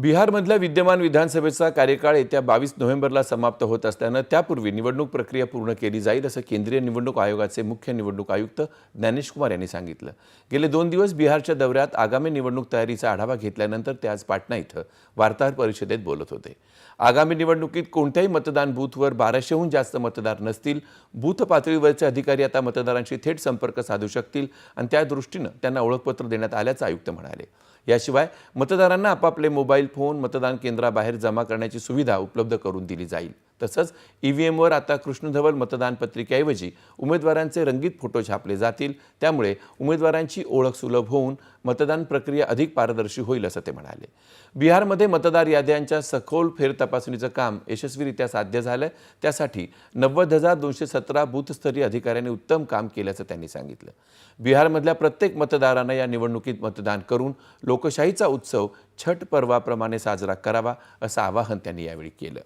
बिहारमधल्या विद्यमान विधानसभेचा कार्यकाळ येत्या बावीस नोव्हेंबरला समाप्त होत असल्यानं त्यापूर्वी निवडणूक प्रक्रिया पूर्ण केली जाईल असं केंद्रीय निवडणूक आयोगाचे मुख्य निवडणूक आयुक्त ज्ञानेश कुमार यांनी सांगितलं. गेले दोन दिवस बिहारच्या दौऱ्यात आगामी निवडणूक तयारीचा आढावा घेतल्यानंतर ते आज पाटणा इथं वार्ताहर परिषदेत बोलत होते. आगामी निवडणुकीत कोणत्याही मतदान बूथवर बाराशेहून जास्त मतदार नसतील. बूथ पातळीवरचे अधिकारी आता मतदारांशी थेट संपर्क साधू शकतील आणि त्या दृष्टीनं त्यांना ओळखपत्र देण्यात आल्याचं आयुक्त म्हणाले. याशिवाय मतदारांना आपापले मोबाईल फोन मतदान केंद्राबाहेर जमा करण्याची सुविधा उपलब्ध करून दिली जाईल. तसंच ईव्हीएमवर आता कृष्णधवल मतदानपत्रिकेऐवजी उमेदवारांचे रंगीत फोटो छापले जातील. त्यामुळे उमेदवारांची ओळख सुलभ होऊन मतदान प्रक्रिया अधिक पारदर्शी होईल असं ते म्हणाले. बिहारमध्ये मतदार याद्यांच्या सखोल फेरतपासणीचं काम यशस्वीरित्या साध्य झालं. त्यासाठी नव्वद हजार दोनशे सतरा बूथस्तरीय अधिकाऱ्यांनी उत्तम काम केल्याचं त्यांनी सांगितलं. बिहारमधल्या प्रत्येक मतदारानं या निवडणुकीत मतदान करून लोकशाहीचा उत्सव छठ पर्वाप्रमाणे साजरा करावा असं आवाहन त्यांनी यावेळी केलं.